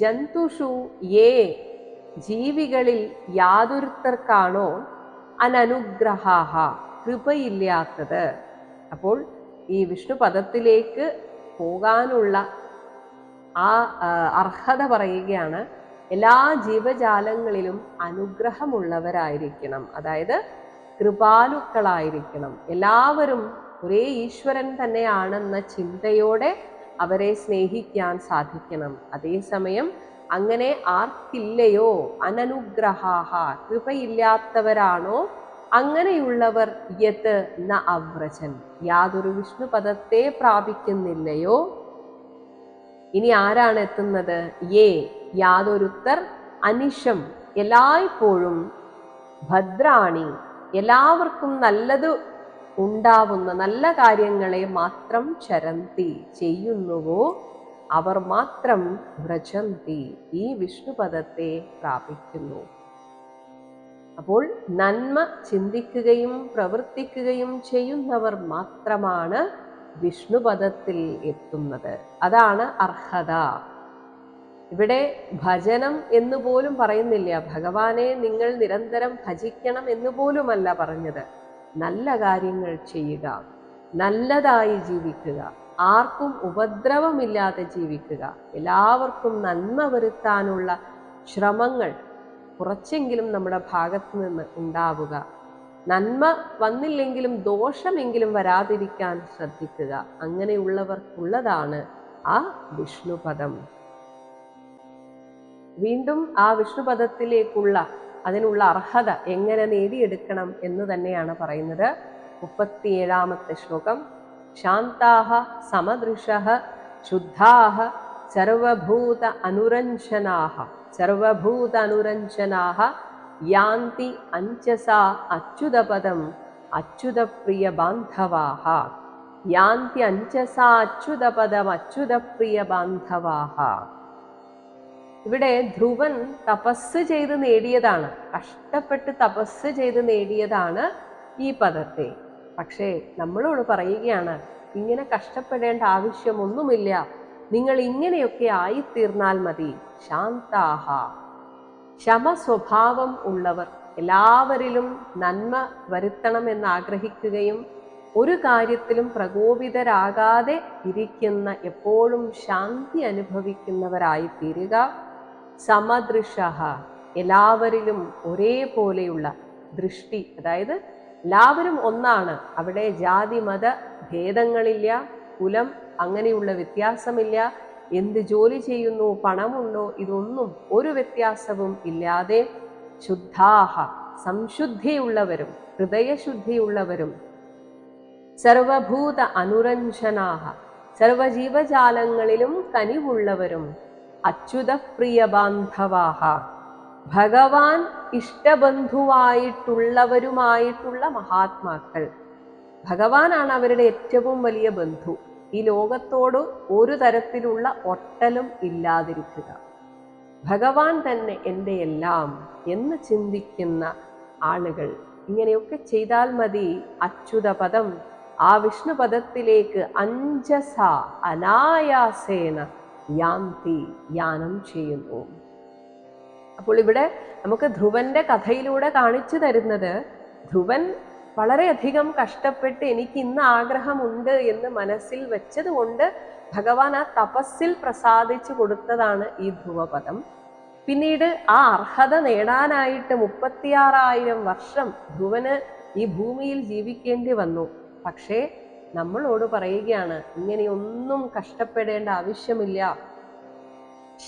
ജന്തുഷു യേ ജീവികളിൽ യാതൊരുത്തർക്കാണോ അനനുഗ്രഹാഹ കൃപയില്ലാത്തത്. അപ്പോൾ ഈ വിഷ്ണു പദത്തിലേക്ക് പോകാനുള്ള ആ അർഹത പറയുകയാണ് എല്ലാ ജീവജാലങ്ങളിലും അനുഗ്രഹമുള്ളവരായിരിക്കണം. അതായത് കൃപാലുക്കളായിരിക്കണം. എല്ലാവരും ഒരേ ഈശ്വരൻ തന്നെയാണെന്ന ചിന്തയോടെ അവരെ സ്നേഹിക്കാൻ സാധിക്കണം. അതേസമയം അങ്ങനെ ആർക്കില്ലയോ? അനനുഗ്രഹാഹ. കൃപയില്ലാത്തവരാണോ? അങ്ങനെയുള്ളവർ യത് ന അവ്രജൻ. യാതൊരു വിഷ്ണുപദത്തെ പ്രാപിക്കുന്നില്ലയോ? ഇനി ആരാണ് എത്തുന്നത്? ഏ യാതൊരുത്തർ അനിഷം എല്ലായ്പ്പോഴും ഭദ്രാണി. എല്ലാവർക്കും നല്ലത് ഉണ്ടാവുന്ന നല്ല കാര്യങ്ങളെ മാത്രം ചരന്തി ചെയ്യുന്നുവോ? അവർ മാത്രം വ്രജന്തി ഈ വിഷ്ണുപദത്തെ പ്രാപിക്കുന്നു. അപ്പോൾ നന്മ ചിന്തിക്കുകയും പ്രവർത്തിക്കുകയും ചെയ്യുന്നവർ മാത്രമാണ് വിഷ്ണുപദത്തിൽ എത്തുന്നത്. അതാണ് അർഹത. ഇവിടെ ഭജനം എന്ന് പോലും പറയുന്നില്ല. ഭഗവാനെ നിങ്ങൾ നിരന്തരം ഭജിക്കണം എന്ന് പോലുമല്ല പറഞ്ഞത്. നല്ല കാര്യങ്ങൾ ചെയ്യുക. നല്ലതായി ജീവിക്കുക. ആർക്കും ഉപദ്രവമില്ലാതെ ജീവിക്കുക. എല്ലാവർക്കും നന്മ വരുത്താനുള്ള ശ്രമങ്ങൾ കുറച്ചെങ്കിലും നമ്മുടെ ഭാഗത്ത് നിന്ന് ഉണ്ടാവുക. നന്മ വന്നില്ലെങ്കിലും ദോഷമെങ്കിലും വരാതിരിക്കാൻ ശ്രദ്ധിക്കുക. അങ്ങനെയുള്ളവർക്കുള്ളതാണ് ആ വിഷ്ണുപദം. വീണ്ടും ആ വിഷ്ണുപദത്തിലേക്കുള്ള അതിനുള്ള അർഹത എങ്ങനെ നേടിയെടുക്കണം എന്ന് തന്നെയാണ് പറയുന്നത്. മുപ്പത്തിയേഴാമത്തെ ശ്ലോകം. ശാന്താഹ സമദൃശ ശുദ്ധാഹ സർവഭൂത അനുരഞ്ജനാഹ. സർവഭൂത അനുരഞ്ജനാഹ യാന്തി അഞ്ചസ അച്യുതപദം അച്യുതപ്രിയ ബാന്ധവാഹ യാന്തി അഞ്ചസ അച്യുതപദം അച്യുതപ്രിയ ബാന്ധവാഹ ഇവിടെ ധ്രുവൻ തപസ് ചെയ്ത് നേടിയതാണ്. കഷ്ടപ്പെട്ട് തപസ് ചെയ്ത് നേടിയതാണ് ഈ പദത്തെ. പക്ഷേ നമ്മളോട് പറയുകയാണ് ഇങ്ങനെ കഷ്ടപ്പെടേണ്ട ആവശ്യമൊന്നുമില്ല. നിങ്ങൾ ഇങ്ങനെയൊക്കെ ആയിത്തീർന്നാൽ മതി. ശാന്താഹ. ശമസ്വഭാവം ഉള്ളവർ എല്ലാവരിലും നന്മ വരുത്തണമെന്ന് ആഗ്രഹിക്കുകയും ഒരു കാര്യത്തിലും പ്രകോപിതരാകാതെ ഇരിക്കുന്ന എപ്പോഴും ശാന്തി അനുഭവിക്കുന്നവരായി തീരുക സമദൃശ എല്ലാവരിലും ഒരേപോലെയുള്ള ദൃഷ്ടി. അതായത് എല്ലാവരും ഒന്നാണ്. അവിടെ ജാതി മത ഭേദങ്ങളില്ല കുലം അങ്ങനെയുള്ള വ്യത്യാസമില്ല. എന്ത് ജോലി ചെയ്യുന്നു പണമുണ്ടോ ഇതൊന്നും ഒരു വ്യത്യാസവും ഇല്ലാതെ ശുദ്ധാഹ സംശുദ്ധിയുള്ളവരും ഹൃദയശുദ്ധിയുള്ളവരും സർവഭൂത അനുരഞ്ജനാഹ സർവജീവജാലങ്ങളിലും കനിവുള്ളവരും അച്യുതപ്രിയ ബാന്ധവാഹ ഭഗവാൻ ഇഷ്ടബന്ധുവായിട്ടുള്ളവരുമായിട്ടുള്ള മഹാത്മാക്കൾ. ഭഗവാനാണ് അവരുടെ ഏറ്റവും വലിയ ബന്ധു. ഈ ലോകത്തോട് ഒരു തരത്തിലുള്ള ഒട്ടലും ഇല്ലാതിരിക്കുക. ഭഗവാൻ തന്നെ എന്റെ എല്ലാം എന്ന് ചിന്തിക്കുന്ന ആളുകൾ. ഇങ്ങനെയൊക്കെ ചെയ്താൽ മതി അച്യുതപദം. ആ വിഷ്ണുപദത്തിലേക്ക് അഞ്ചസ അനായാസേന യാന്തി യാനം ചെയ്യുന്നു. അപ്പോൾ ഇവിടെ നമുക്ക് ധ്രുവന്റെ കഥയിലൂടെ കാണിച്ചു തരുന്നത് ധ്രുവൻ വളരെയധികം കഷ്ടപ്പെട്ട് എനിക്ക് ഇന്ന് ആഗ്രഹമുണ്ട് എന്ന് മനസ്സിൽ വെച്ചതുകൊണ്ട് ഭഗവാൻ ആ തപസ്സിൽ പ്രസാദിച്ചു കൊടുത്തതാണ് ഈ ധ്രുവപദം. പിന്നീട് ആ അർഹത നേടാനായിട്ട് മുപ്പത്തിയാറായിരം വർഷം ധ്രുവന് ഈ ഭൂമിയിൽ ജീവിക്കേണ്ടി വന്നു. പക്ഷേ നമ്മളോട് പറയുകയാണ് ഇങ്ങനെയൊന്നും കഷ്ടപ്പെടേണ്ട ആവശ്യമില്ല.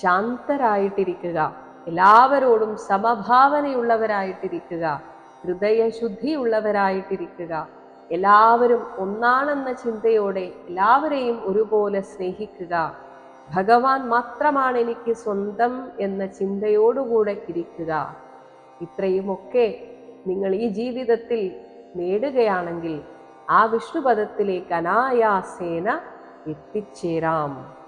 ശാന്തരായിട്ടിരിക്കുക. എല്ലാവരോടും സമഭാവനയുള്ളവരായിട്ടിരിക്കുക. ഹൃദയശുദ്ധിയുള്ളവരായിട്ടിരിക്കുക. എല്ലാവരും ഒന്നാണെന്ന ചിന്തയോടെ എല്ലാവരെയും ഒരുപോലെ സ്നേഹിക്കുക. ഭഗവാൻ മാത്രമാണ് എനിക്ക് സ്വന്തം എന്ന ചിന്തയോടുകൂടെ ഇരിക്കുക. ഇത്രയുമൊക്കെ നിങ്ങൾ ഈ ജീവിതത്തിൽ നേടുകയാണെങ്കിൽ ആ വിഷ്ണുപദത്തിലേക്ക് അനായാസേന എത്തിച്ചേരാം.